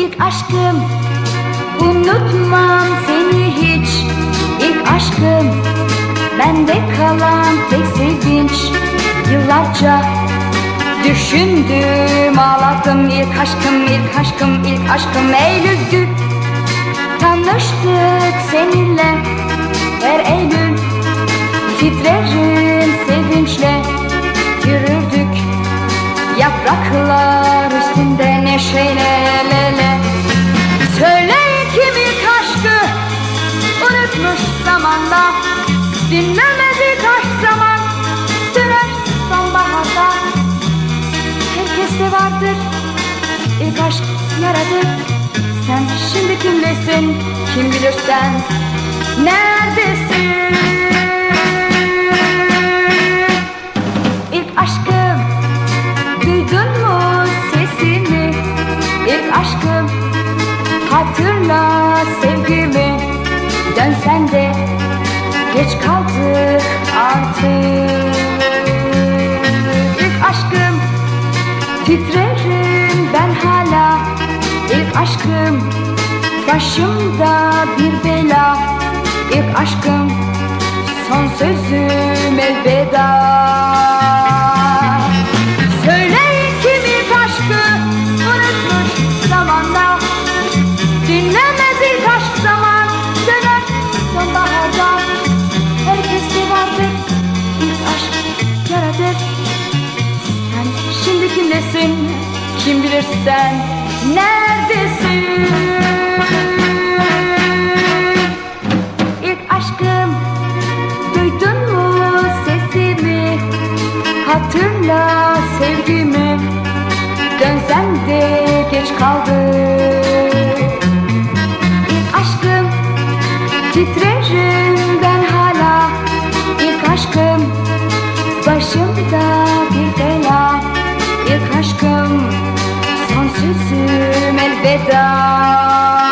ilk aşkım Unutmam seni hiç. İlk aşkım Bende kalan tek sevinç. Yıllarca düşündüm Ağladım ilk aşkım ilk aşkım ilk aşkım. Eylül'dü Tanıştık seninle. Her Eylül Titrerim sevinçle. Yürürdük Yapraklar üstünde neşeyle el ele Söyleyin kim ilk aşkı unutmuş zamanla Dinlemez ilk aşk zaman döner sonbaharda Herkeste vardır ilk aşk yaradır Sen şimdi kimlesin kim bilir sen neredesin hatırla sevgimi. Dönsen de geç kaldık artık. Aşkım titrerim ben hala. İlk aşkım başımda bir bela. İlk aşkım son sözüm elveda yaradır Sen şimdi kimdesin kim bilir sen neredesin? İlk aşkım duydun mu sesimi? Hatırla sevgimi Dönsen de Sans Francis Melveda.